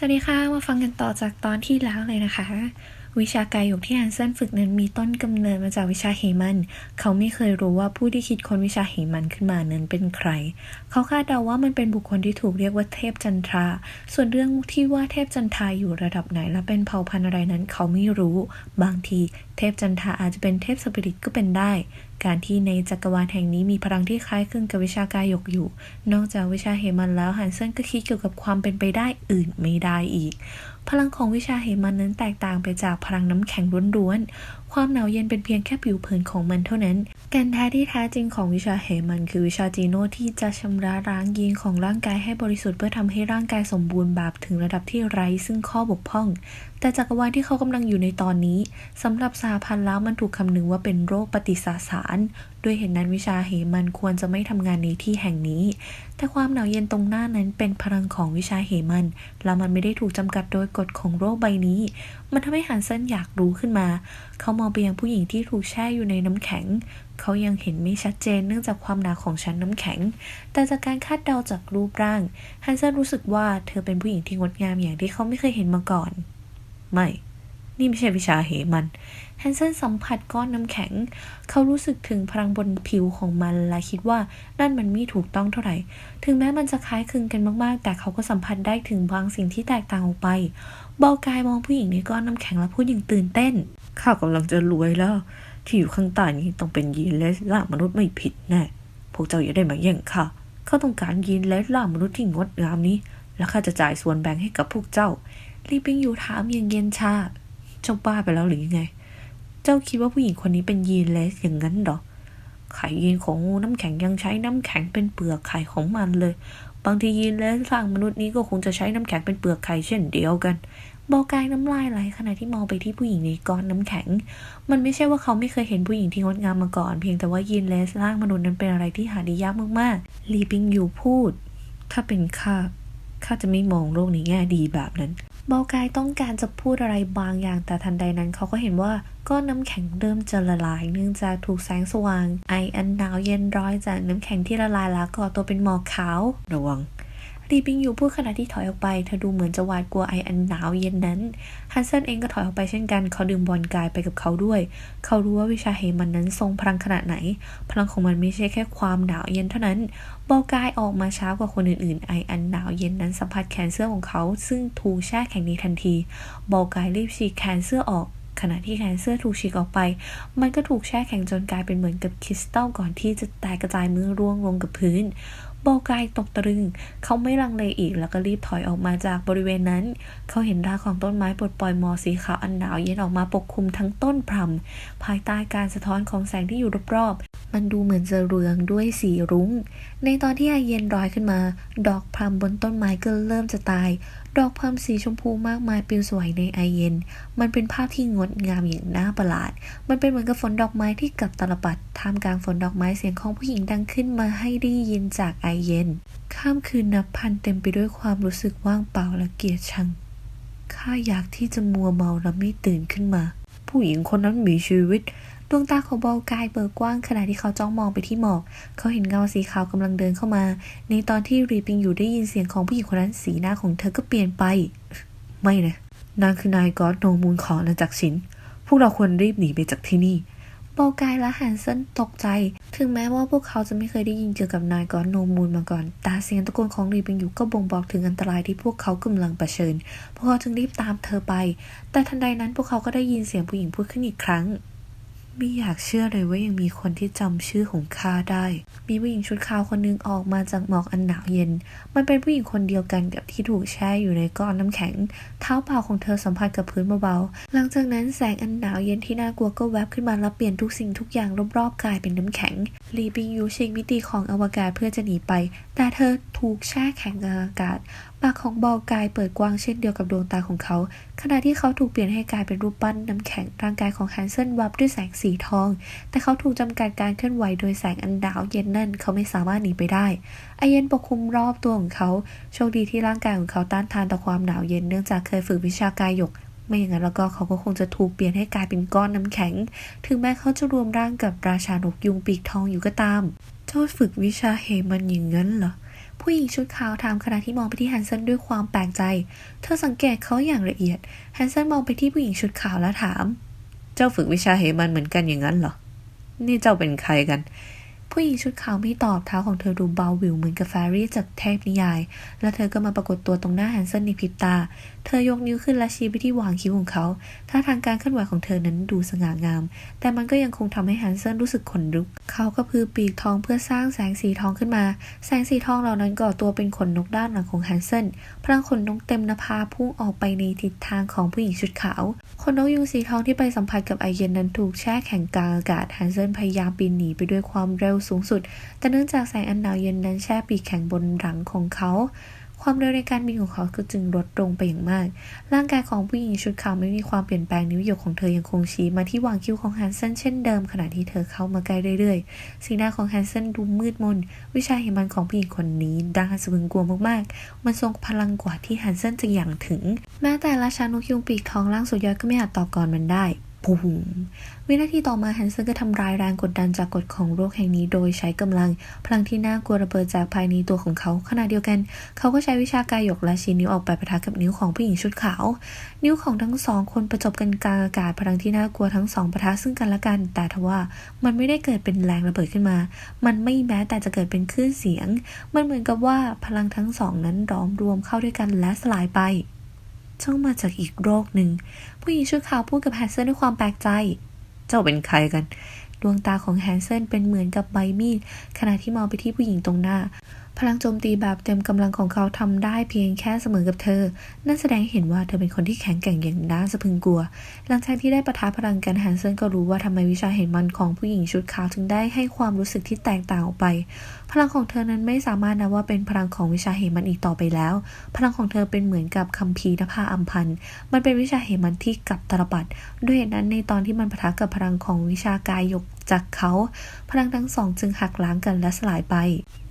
สวัสดีค่ะ มาฟังกันต่อจากตอนที่แล้วเลยนะคะ วิชากายหยกที่ฮันเซนฝึกนั้นมีต้นกำเนิดมาจากวิชาเฮมัน เขาไม่เคยรู้ว่าผู้ที่คิดค้นวิชาเฮมันขึ้นมานั้นเป็นใคร เขาคาดเดาว่ามันเป็นบุคคลที่ถูกเรียกว่าเทพจันทรา ส่วนเรื่องที่ว่าเทพจันทราอยู่ระดับไหนและเป็นเผ่าพันธุ์อะไรนั้น เขาไม่รู้ บางที เทพจันทาอาจจะเป็นเทพสปิริตก็เป็นได้ การที่ในจักรวาลแห่งนี้มีพลังที่คล้ายคลึงกับวิชากายยกอยู่ นอกจากวิชาเหมันแล้วฮันเซนก็คิดเกี่ยวกับความเป็นไปได้อื่นไม่ได้อีก พลังของวิชาเหมันนั้นแตกต่างไปจากพลังน้ำแข็งล้วนๆ ความหนาวเย็นเป็นเพียงแค่ผิวเผินของมันเท่านั้นก่นแท้ที่แท้จริงของวิชาเหมันคือวิชาจีโนที่จะชำระล้างยีนของร่างกายให้บริสุทธิ์เพื่อทำให้ร่างกายสมบูรณ์แบบถึงระดับที่ไร้ซึ่งข้อบกพร่อง แต่จักรวาลที่เขากำลังอยู่ในตอนนี้สำหรับสาพันธ์แล้วมันถูกคำนึงว่าเป็นโรคปฏิสาสาร ด้วยเหตุนนั้นวิชาเหมันควรจะไม่ทำงานในที่แห่งนี้ แต่ความหนาวเย็นตรงหน้านั้นเป็นพลังของวิชาเหมัน และมันไม่ได้ถูกจำกัดโดยกฎของโรคใบนี้ มันทำให้ฮันเซนอยากรู้ขึ้นมา เขามองไปยังผู้หญิงที่ถูกแช่อยู่ในน้ำแข็ง เขายังเห็นไม่ชัดเจนเนื่องจากความหนาของชั้นน้ำแข็ง แต่จากการคาดเดาจากรูปร่างฮันเซนรู้สึกว่าเธอเป็นผู้หญิงที่งดงามอย่างที่เขาไม่เคยเห็นมาก่อน ไม่ นี่ไม่ใช่วิชาเหมัน แฮนเซนสัมผัสก้อนน้ำแข็ง เขารู้สึกถึงพลังบนผิวของมันและคิดว่านั่นมันไม่ถูกต้องเท่าไหร่ ถึงแม้มันจะคล้ายคลึงกันมากๆ แต่เขาก็สัมผัสได้ถึงบางสิ่งที่แตกต่างออกไป บอกายมองผู้หญิงในก้อนน้ำแข็งและพูดอย่างตื่นเต้น ข้ากำลังจะรวยแล้ว ที่อยู่ข้างใต้นี้ต้องเป็นยีนเลสล่ามนุษย์ไม่ผิดแน่พวกเจ้าอย่าได้มาแย่งข้าเขาต้องการยีนเลสล่ามนุษย์ที่งดงามนี้ และข้าจะจ่ายส่วนแบ่งให้กับพวกเจ้า ลีปิงอยู่ถามอย่างเย็นชา เจ้าบ้าไปแล้วหรือยังไง เจ้าคิดว่าผู้หญิงคนนี้เป็นยีนเลสอย่างนั้นหรอ ไข่ยีนของงูน้ำแข็งยังใช้น้ำแข็งเป็นเปลือกไข่ของมันเลย บางทียีนเลสร้างมนุษย์นี้ก็คงจะใช้น้ำแข็งเป็นเปลือกไข่เช่นเดียวกันบอกกายน้ำลายไหลขณะที่มองไปที่ผู้หญิงในก้อนน้ำแข็ง มันไม่ใช่ว่าเขาไม่เคยเห็นผู้หญิงที่งดงามมาก่อน เพียงแต่ว่ายีนเลสร่างมนุษย์นั้นเป็นอะไรที่หาได้ยากมากๆ ลีปิงอยู่พูด ถ้าเป็นข้าข้าจะไม่มองโลกในแง่ดีแบบนั้น เบากายต้องการจะพูดอะไรบางอย่างแต่ทันใดนั้นเขาก็เห็นว่าก้อนน้ำแข็งเริ่มจะละลาย เนื่องจากถูกแสงสว่าง ไออันหนาวเย็นร้อยจากน้ำแข็งที่ละลายแล้วก่อตัวเป็นหมอกขาว ระวัง รีปิงอยู่พูดขณะที่ถอยออกไป เธอดูเหมือนจะหวาดกลัวไออันหนาวเย็นนั้น ฮันเซนเองก็ถอยออกไปเช่นกัน เขาดึงบอลกายไปกับเขาด้วย เขารู้ว่าวิชาเหมันนั้นทรงพลังขนาดไหน พลังของมันไม่ใช่แค่ความหนาวเย็นเท่านั้น บอกกายออกมาช้ากว่าคนอื่นๆ ไออันหนาวเย็นนั้นสัมผัสแขนเสื้อของเขา ซึ่งถูกแช่แข็งในทันที บอกกายรีบฉีกแขนเสื้อออกขณะที่แขนเสื้อถูกฉีกออกไป มันก็ถูกแช่แข็งจนกลายเป็นเหมือนกับคริสตัลก่อนที่จะแตกกระจายมือร่วงลงกับพื้น โบกายตกตะลึง เขาไม่ลังเลอีกแล้วก็รีบถอยออกมาจากบริเวณนั้น เขาเห็นรากของต้นไม้ปลดปล่อยมอสีขาวอันหนาวเย็นออกมาปกคลุมทั้งต้นพรำภายใต้การสะท้อนของแสงที่อยู่รอบๆ มันดูเหมือนจะเรืองด้วยสีรุง้ง ในตอนที่ไอเย็นร้อยขึ้นมา ดอกพรำบนต้นไม้ก็เริ่มจะตาย ดอกพรำสีชมพูมากมายปลิวสวยในไอเย็น มันเป็นภาพที่งดงามอย่างน่าประหลาด มันเป็นเหมือนกับฝนดอกไม้ที่กับตลปัดท่ามกลางฝนดอกไม้เสียงของผู้หญิงดังขึ้นมาให้ได้ยินจากไอเย็น ข้ามคืนนับพันเต็มไปด้วยความรู้สึกว่างเปล่าและเกลียดชัง ข้าอยากที่จะมัวเมาและไม่ตื่นขึ้นมา ผู้หญิงคนนั้นมีชีวิต ดวงตาเของเบากายเบิกกว้างขณะที่เขาจ้องมองไปที่หมอก เขาเห็นเงาสีขาวกำลังเดินเข้ามา ในตอนที่รีปิงอยู่ได้ยินเสียงของผู้หญิงคนนั้นสีหน้าของเธอก็เปลี่ยนไป ไม่นะนางคือนายกอดโนมูลของอาณาจักรชิน พวกเราควรรีบหนีไปจากที่นี่เบากายและฮันเซนตกใจ ถึงแม้ว่าพวกเขาจะไม่เคยได้ยินเกี่ยวกับนายกอนโนมูลมาก่อน แต่เสียงตะโกนของรีปิงอยู่ก็บ่งบอกถึงอันตรายที่พวกเขากำลังเผชิญ พวกเขาจึงรีบตามเธอไป แต่ทันใดนั้นพวกเขาก็ได้ยินเสียงผู้หญิงพูดขึ้นอีกครั้ง ไม่อยากเชื่อเลยว่ายังมีคนที่จำชื่อของข้าได้ มีผู้หญิงชุดขาวคนหนึงออกมาจากหมอกอันหนาวเย็น มันเป็นผู้หญิงคนเดียวกันกับที่ถูกแช่อยู่ในก้อนน้ำแข็ง เท้าเปล่าของเธอสัมผัสกับพื้นเบาๆ หลังจากนั้นแสงอันหนาวเย็นที่น่ากลัวก็แวบขึ้นมาแล้วเปลี่ยนทุกสิ่งทุกอย่างรอบๆกลายเป็นน้ำแข็ง ลีปิงยูชิงมิติของอวกาศเพื่อจะหนีไป แต่เธอถูกแช่แข็งกลางอากาศปากของเบากายเปิดกว้างเช่นเดียวกับดวงตาของเขา ขณะที่เขาถูกเปลี่ยนให้กลายเป็นรูปปั้นน้ำแข็งร่างกายของแฮนเซนวับด้วยแสงสีทอง แต่เขาถูกจำกัดการเคลื่อนไหวโดยแสงอันหนาวเย็นนั่นเขาไม่สามารถหนีไปได้ไอเย็นปกคลุมรอบตัวของเขาโชคดีที่ร่างกายของเขาต้านทานต่อความหนาวเย็นเนื่องจากเคยฝึกวิชากายหยกไม่อย่างนั้นแล้วก็เขาก็คงจะถูกเปลี่ยนให้กลายเป็นก้อนน้ำแข็ง ถึงแม้เขาจะรวมร่างกับราชานกยุงปีกทองอยู่ก็ตามเจ้าฝึกวิชาเหมันอย่างนั้นเหรอ ผู้หญิงชุดขาวถามขณะที่มองไปที่ฮันเซนด้วยความแปลกใจ เธอสังเกตเขาอย่างละเอียด ฮันเซนมองไปที่ผู้หญิงชุดขาวแล้วถาม เจ้าฝึกวิชาเหมันเหมือนกันอย่างนั้นเหรอ นี่เจ้าเป็นใครกัน ผู้หญิงชุดขาวไม่ตอบเท้าของเธอดูเบาวิวเหมือนกับแฟรี่จากเทพนิยาย และเธอก็มาปรากฏตัวตรงหน้าแฮนเซนในพริบตา เธอยกนิ้วขึ้นและชี้ไปที่วางคิ้วของเขาท่าทางการเคลื่อนไหวของเธอนั้นดูสง่างาม แต่มันก็ยังคงทำให้แฮนเซนรู้สึกขนลุก เขาก็พือปีกทองเพื่อสร้างแสงสีทองขึ้นมา แสงสีทองเหล่านั้นก่อตัวเป็นขนนกด้านหลังของแฮนเซนพลังขนนกเต็มนภาพุ่งออกไปในทิศทางของผู้หญิงชุดขาวขนนกยุงสีทองที่ไปสัมผัสกับไอเย็นนั้นถูกแช่แข็งกลางอากาศแฮนเซนพยายามปีนหนีไปด้วยความเร็วสูงสุด แต่เนื่องจากแสงอันหนาวเย็นนั้นแช่ปีกแข็งบนหลังของเขา ความเร็วในการบินของเขาก็จึงลดลงไปอย่างมาก ร่างกายของผู้หญิงชุดขาวไม่มีความเปลี่ยนแปลงนิ้วหยกของเธอยังคงชี้มาที่วางคิ้วของแฮนเซนเช่นเดิมขณะที่เธอเข้ามาใกล้เรื่อยๆ สีหน้าของแฮนเซนดูมืดมน วิชาเห็มันของผู้หญิงคนนี้ด้านสะพึงกลัวมากๆ มันทรงพลังกว่าที่แฮนเซนจะอย่างถึง แม้แต่ราชานกยุงปีกทองล่างสุดยอดก็ไม่อาจต่อกรมันได้ ปูมวินาทีต่อมาแฮนเซนก็ทำลายแรงกดดันจากกฎของโลกแห่งนี้ โดยใช้กำลังพลังที่น่ากลัวระเบิดจากภายในตัวของเขา ขณะเดียวกัน เขาก็ใช้วิชากายหยกและชี้นิ้วออกไปประทะกับนิ้วของผู้หญิงชุดขาว นิ้วของทั้งสองคนประจบกันกลางอากาศพลังที่น่ากลัวทั้งสองประทะซึ่งกันและกัน แต่ทว่ามันไม่ได้เกิดเป็นแรงระเบิดขึ้นมา มันไม่แม้แต่จะเกิดเป็นคลื่นเสียง มันเหมือนกับว่าพลังทั้งสองนั้นร้อมรวมเข้าด้วยกันและสลายไป ช่างมาจากอีกโรคหนึ่ง ผู้หญิงชุดขาวพูดกับแฮนเซนด้วยความแปลกใจ เจ้าเป็นใครกัน ดวงตาของแฮนเซนเป็นเหมือนกับใบมีดขณะที่มองไปที่ผู้หญิงตรงหน้า พลังโจมตีแบบเต็มกำลังของเขาทำได้เพียงแค่เสมอกับเธอ นั่นแสดงเห็นว่าเธอเป็นคนที่แข็งแกร่งอย่างน่าสะพึงกลัว หลังจากที่ได้ประทะพลังกันแฮนเซนก็รู้ว่าทำไมวิชาเห็นมันของผู้หญิงชุดขาวถึงได้ให้ความรู้สึกที่แตกต่างออกไป พลังของเธอนั้นไม่สามารถนับว่าเป็นพลังของวิชาเหมันอีกต่อไปแล้ว พลังของเธอเป็นเหมือนกับคัมภีร์นภาอัมพันธ์มันเป็นวิชาเหมันที่กลับตลปัดด้วยเหตุนั้นในตอนที่มันปะทะกับพลังของวิชากายหยก จากเขา พลังทั้งสองจึงหักล้างกันและสลายไป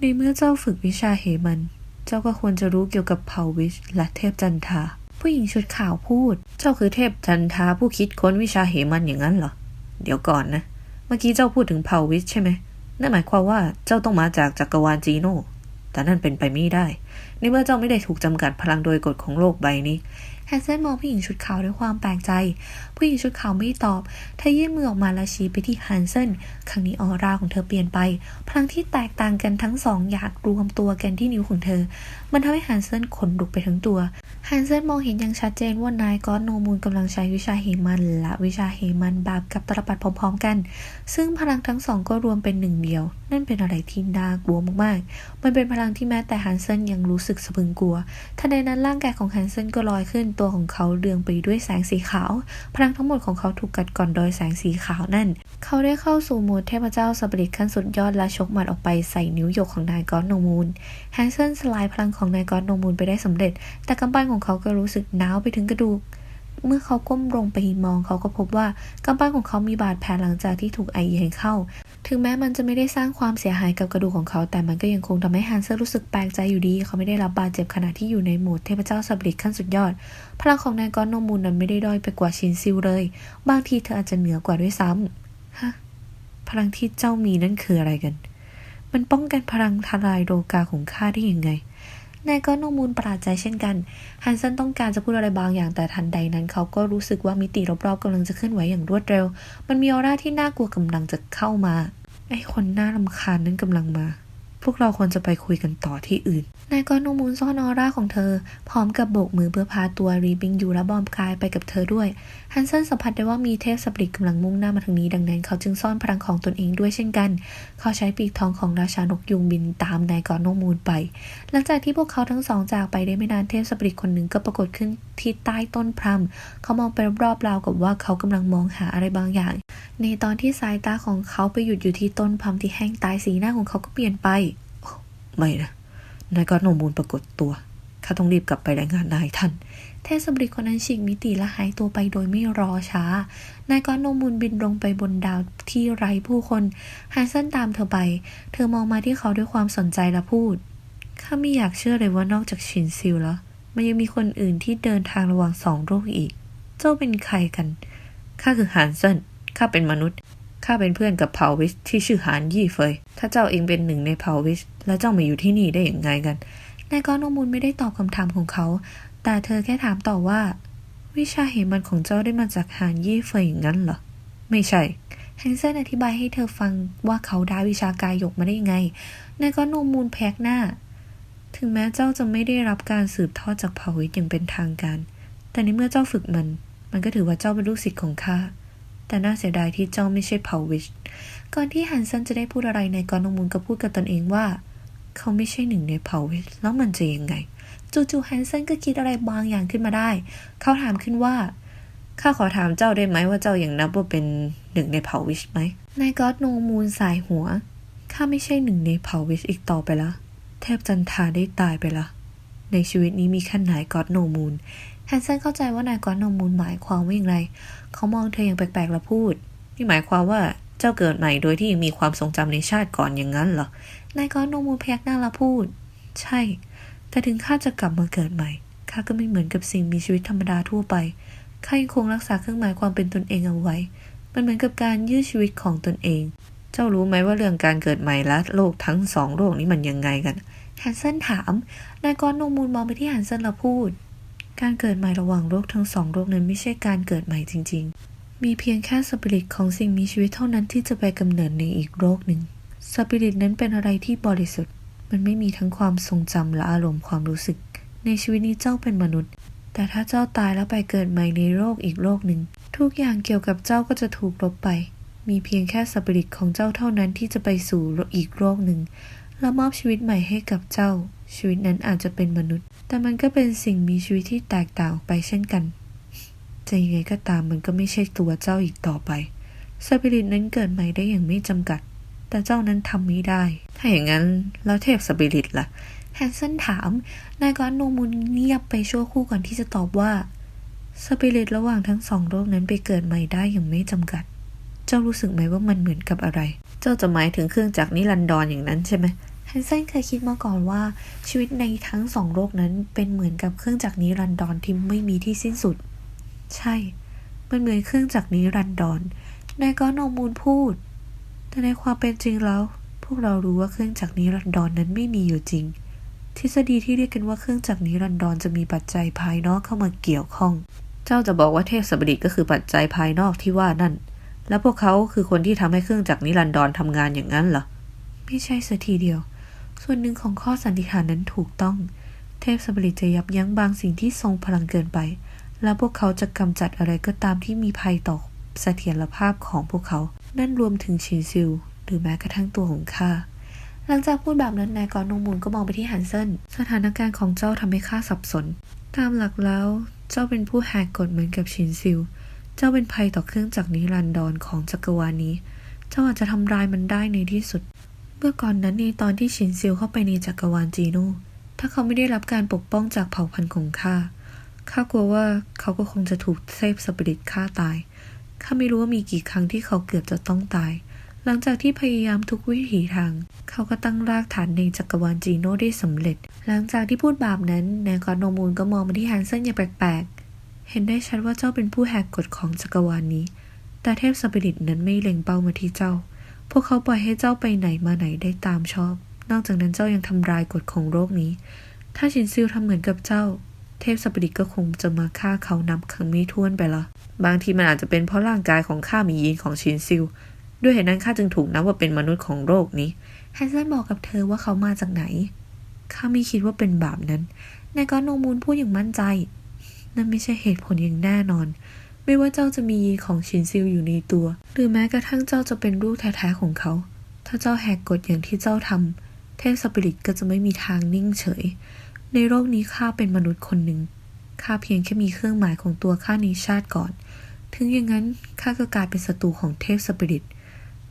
ในเมื่อเจ้าฝึกวิชาเหมัน เจ้าก็ควรจะรู้เกี่ยวกับเผ่าวิชและเทพจันทา ผู้หญิงชุดขาวพูด เจ้าคือเทพจันทาผู้คิดค้นวิชาเหมันอย่างนั้นเหรอ เดี๋ยวก่อนนะ เมื่อกี้เจ้าพูดถึงเผ่าวิชใช่ไหมนั่นหมายความว่าเจ้าต้องมาจากจักรวาลจีโน่แต่นั่นเป็นไปไม่ได้ ในเมื่อเจ้าไม่ได้ถูกจำกัดพลังโดยกฎของโลกใบนี้แฮนเซนมองผู้หญิงชุดขาวด้วยความแปลกใจ ผู้หญิงชุดขาวไม่ตอบ เธอยื่นมือออกมาและชี้ไปที่แฮนเซน ครั้งนี้ออร่าของเธอเปลี่ยนไป พลังที่แตกต่างกันทั้งสองอยากรวมตัวกันที่นิ้วของเธอ มันทำให้แฮนเซนขนลุกไปทั้งตัว แฮนเซนมองเห็นอย่างชัดเจนว่านายกอตโนมูลกำลังใช้วิชาเหมันและวิชาเหมันแบบกับตลปัดพร้อมๆกัน ซึ่งพลังทั้งสองก็รวมเป็นหนึ่งเดียว นั่นเป็นอะไรที่น่ากลัวมากๆ มันเป็นพลังที่แม้แต่แฮนเซนยังรู้สึกสะพึงกลัว ทันใดนั้นร่างกายของแฮนเซนก็ลอยขึ้น ตัวของเขาเรืองไปด้วยแสงสีขาว พลังทั้งหมดของเขาถูกกัดก่อนโดยแสงสีขาวนั่น เขาได้เข้าสู่โหมดเทพเจ้าสับริตขั้นสุดยอดและชกหมัดออกไปใส่นิ้วหยกของนายกอนโนมูล แฮนเซนสลายพลังของนายกอนโนมูลไปได้สำเร็จ แต่กำปั้นของเขาก็รู้สึกหนาวไปถึงกระดูก เมื่อเขาก้มลงไปมองเขาก็พบว่ากำปั้นของเขามีบาดแผลหลังจากที่ถูกไอเย็นเข้า ถึงแม้มันจะไม่ได้สร้างความเสียหายกับกระดูกของเขา แต่มันก็ยังคงทำให้ฮันเซอร์รู้สึกแปลกใจอยู่ดี เขาไม่ได้รับบาดเจ็บขณะที่อยู่ในโหมดเทพเจ้าสับลิตขั้นสุดยอด พลังของนายกอนโนมูลนั้นไม่ได้ด้อยไปกว่าชินซิลเลย บางทีเธออาจจะเหนือกว่าด้วยซ้ำฮะพลังที่เจ้ามีนั่นคืออะไรกัน มันป้องกันพลังทลายโลกาของข้าได้ยังไง นายก็นมูลประหลาดใจเช่นกัน ฮันเซนต้องการจะพูดอะไรบางอย่างแต่ทันใดนั้น เขาก็รู้สึกว่ามิติรอบๆกำลังจะเคลื่อนไหวอย่างรวดเร็ว มันมีออร่าที่น่ากลัวกำลังจะเข้ามา ไอ้คนน่ารำคาญนั้นกำลังมา พวกเราควรจะไปคุยกันต่อที่อื่น นายก็นมูลซ่อนออร่าของเธอ พร้อมกับโบกมือเพื่อพาตัวรีบิงยูและบอมกายไปกับเธอด้วย ฮันเซนสัมผัสได้ว่ามีเทพสปริตกำลังมุ่งหน้ามาทางนี้ดังนั้นเขาจึงซ่อนพลังของตนเองด้วยเช่นกัน เขาใช้ปีกทองของราชานกยุงบินตามนายกอนโนมูลไป หลังจากที่พวกเขาทั้งสองจากไปได้ไม่นานเทพสปริตคนหนึ่งก็ปรากฏขึ้นที่ใต้ต้นพรำเขามองไปรอบๆราวกับว่าเขากำลังมองหาอะไรบางอย่าง ในตอนที่สายตาของเขาไปหยุดอยู่ที่ต้นพรำที่แห้งตายสีหน้าของเขาก็เปลี่ยนไป ไม่นะนายก็นมูลปรากฏตัวข้าต้องรีบกลับไปรายงานนายท่าน เทสบริคนนั้นฉีกมิติและหายตัวไปโดยไม่รอช้า นายกอนโนมูลบินลงไปบนดาวที่ไร้ผู้คนฮันเซนตามเธอไป เธอมองมาที่เขาด้วยความสนใจและพูด ข้าไม่อยากเชื่อเลยว่านอกจากชินซิลแล้ว มันยังมีคนอื่นที่เดินทางระหว่างสองโลกอีก เจ้าเป็นใครกัน ข้าคือฮันเซน ข้าเป็นมนุษย์ ข้าเป็นเพื่อนกับเผาวิชที่ชื่อหานยี่เฟย ถ้าเจ้าเองเป็นหนึ่งในเผาวิช แล้วเจ้ามาอยู่ที่นี่ได้อย่างไงกัน นายกอนมูลไม่ได้ตอบคำถามของเขา แต่เธอแค่ถามต่อว่า วิชาเหมันของเจ้าได้มาจากหานยี่เฟยอย่างนั้นเหรอ ไม่ใช่แฮนเซนอธิบายให้เธอฟังว่าเขาได้วิชากายหยกมาได้ยังไง นายกอนมูลแพกหน้า ถึงแม้เจ้าจะไม่ได้รับการสืบทอดจากเผ่าวิทย์อย่างเป็นทางการ แต่ในเมื่อเจ้าฝึกมัน มันก็ถือว่าเจ้าเป็นลูกศิษย์ของข้าแต่น่าเสียดายที่เจ้าไม่ใช่เผ่าวิช ก่อนที่ฮันเซนจะได้พูดอะไรนายกอนโนมูลก็พูดกับตนเองว่า เขาไม่ใช่หนึ่งในเผ่าวิชแล้วมันจะยังไง จู่ๆแฮนเซนก็คิดอะไรบางอย่างขึ้นมาได้ เขาถามขึ้นว่าข้าขอถามเจ้าได้ไหมว่าเจ้ายังนับว่าเป็นหนึ่งในเผ่าวิชไหมนายก็อดโนมูลสายหัวข้าไม่ใช่หนึ่งในเผ่าวิชอีกต่อไปละเทพจันทาได้ตายไปละในชีวิตนี้มีแค่นายก็อดโนมูลแฮนเซนเข้าใจว่านายก็อดโนมูลหมายความว่าอย่างไร เขามองเธออย่างแปลกๆแล้วพูดนี่หมายความว่าเจ้าเกิดใหม่โดยที่ยังมีความทรงจำในชาติก่อนอย่างนั้นเหรอนายกอดโนมูลพยักหน้าแล้วพูด ใช่ แต่ถึงข้าจะกลับมาเกิดใหม่ข้าก็ไม่เหมือนกับสิ่งมีชีวิตธรรมดาทั่วไปข้ายังคงรักษาเครื่องหมายความเป็นตนเองเอาไว้ มันเหมือนกับการยื้อชีวิตของตนเอง เจ้ารู้ไหมว่าเรื่องการเกิดใหม่และโลกทั้งสองโลกนี้มันยังไงกันแฮนเซนถาม นายกอนโนมูลมองไปที่แฮนเซนแล้วพูด การเกิดใหม่ระหว่างโลกทั้งสองโลกนั้นไม่ใช่การเกิดใหม่จริง ๆ มีเพียงแค่สปิริตของสิ่งมีชีวิตเท่านั้นที่จะไปกำเนิดในอีกโลกหนึ่ง สปิริตนั้นเป็นอะไรที่บริสุทธิ์ มันไม่มีทั้งความทรงจำและอารมณ์ความรู้สึก ในชีวิตนี้เจ้าเป็นมนุษย์ แต่ถ้าเจ้าตายแล้วไปเกิดใหม่ในโลกอีกโลกหนึ่ง ทุกอย่างเกี่ยวกับเจ้าก็จะถูกลบไป มีเพียงแค่สปิริตของเจ้าเท่านั้นที่จะไปสู่อีกโลกหนึ่ง และมอบชีวิตใหม่ให้กับเจ้า ชีวิตนั้นอาจจะเป็นมนุษย์ แต่มันก็เป็นสิ่งมีชีวิตที่แตกต่างออกไปเช่นกัน จะยังไงก็ตามมันก็ไม่ใช่ตัวเจ้าอีกต่อไปสปิริตนั้นเกิดใหม่ได้อย่างไม่จำกัด แต่เจ้านั้นทำไม่ได้ ถ้าอย่างนั้นแล้วเทพสปิริตล่ะ แฮนเซนถาม นายกอนโนมูลเงียบไปชั่วครู่ก่อนที่จะตอบว่า สปิริตระหว่างทั้งสองโลกนั้นไปเกิดใหม่ได้อย่างไม่จำกัด เจ้ารู้สึกไหมว่ามันเหมือนกับอะไร เจ้าจะหมายถึงเครื่องจักรนิรันดรอย่างนั้นใช่ไหมแฮนเซนเคยคิดมาก่อนว่าชีวิตในทั้งสองโลกนั้นเป็นเหมือนกับเครื่องจักรนิรันดรที่ไม่มีที่สิ้นสุด ใช่ มันเหมือนเครื่องจักรนิรันดรนายกอนโนมูลพูด แต่ในความเป็นจริงแล้ว พวกเรารู้ว่าเครื่องจักรนิรันดรนนั้นไม่มีอยู่จริง ทฤษฎีที่เรียกกันว่าเครื่องจักรนิรันดรจะมีปัจจัยภายนอกเข้ามาเกี่ยวข้อง เจ้าจะบอกว่าเทพสปิริก็คือปัจจัยภายนอกที่ว่านั่น แล้วพวกเขาคือคนที่ทำให้เครื่องจักรนิรันดรทำงานอย่างนั้นเหรอ ไม่ใช่สัทีเดียว ส่วนหนึ่งของข้อสันนิษฐานนั้นถูกต้อง เทพสปิริจะยับยั้งบางสิ่งที่ทรงพลังเกินไป และพวกเขาจะกำจัดอะไรก็ตามที่มีภัยต่อ เสถียรภาพของพวกเขา นั่นรวมถึงชินซิล หรือแม้กระทั่งตัวของข้า หลังจากพูดแบบนั้นนายกอนโนมูลก็มองไปที่ฮันเซนสถานการณ์ของเจ้าทำให้ข้าสับสน ตามหลักแล้ว เจ้าเป็นผู้แหกกฎเหมือนกับชินซิล เจ้าเป็นภัยต่อเครื่องจักรนิรันดรของจักรวาลนี้ เจ้าอาจจะทำลายมันได้ในที่สุด เมื่อก่อนนั้นในตอนที่ชินซิลเข้าไปในจักรวาลจีโน่ถ้าเขาไม่ได้รับการปกป้องจากเผ่าพันธุ์ของข้าข้ากลัวว่าเขาก็คงจะถูกเทพสปิริตฆ่าตาย ข้าไม่รู้ว่ามีกี่ครั้งที่เขาเกือบจะต้องตาย หลังจากที่พยายามทุกวิถีทาง เขาก็ตั้งรากฐานในจักรวาลจีโน่ได้สำเร็จ หลังจากที่พูดแบบนั้นนายกอนโนมูลก็มองมาที่ฮันเซนอย่างแปลกๆ เห็นได้ชัดว่าเจ้าเป็นผู้แหกกฎของจักรวาลนี้ แต่เทพสปิริตนั้นไม่เล็งเป้ามาที่เจ้า พวกเขาปล่อยให้เจ้าไปไหนมาไหนได้ตามชอบ นอกจากนั้นเจ้ายังทำลายกฎของโลกนี้ ถ้าชินซิลทำเหมือนกับเจ้า เทพสปิริตก็คงจะมาฆ่าเขานับครั้งไม่ถ้วนไปละ บางทีมันอาจจะเป็นเพราะร่างกายของข้ามียีนของชินซิล ด้วยเหตุนั้นข้าจึงถูกนับว่าเป็นมนุษย์ของโลกนี้แฮนเซนบอกกับเธอว่าเขามาจากไหน ข้าไม่คิดว่าเป็นแบบนั้น นายกอนโนมูลพูดอย่างมั่นใจ นั่นไม่ใช่เหตุผลอย่างแน่นอน ไม่ว่าเจ้าจะมียีนของชินซิลอยู่ในตัว หรือแม้กระทั่งเจ้าจะเป็นลูกแท้ๆของเขา ถ้าเจ้าแหกกฎอย่างที่เจ้าทำเทพสปิริตก็จะไม่มีทางนิ่งเฉย ในโลกนี้ข้าเป็นมนุษย์คนหนึ่งข้าเพียงแค่มีเครื่องหมายของตัวข้าในชาติก่อน ถึงอย่างนั้นข้าก็กลายเป็นศัตรูของเทพสปิริต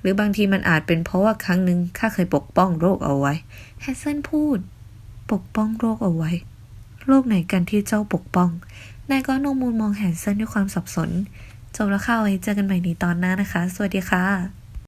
หรือบางทีมันอาจเป็นเพราะว่าครั้งหนึ่งข้าเคยปกป้องโรคเอาไว้แฮสเซนพูด ปกป้องโรคเอาไว้ โรคไหนกันที่เจ้าปกป้อง นายก็โนมูลมองแฮนเซนด้วยความสับสน จบแล้วค่ะไว้เจอกันใหม่ในตอนหน้านะคะ สวัสดีค่ะ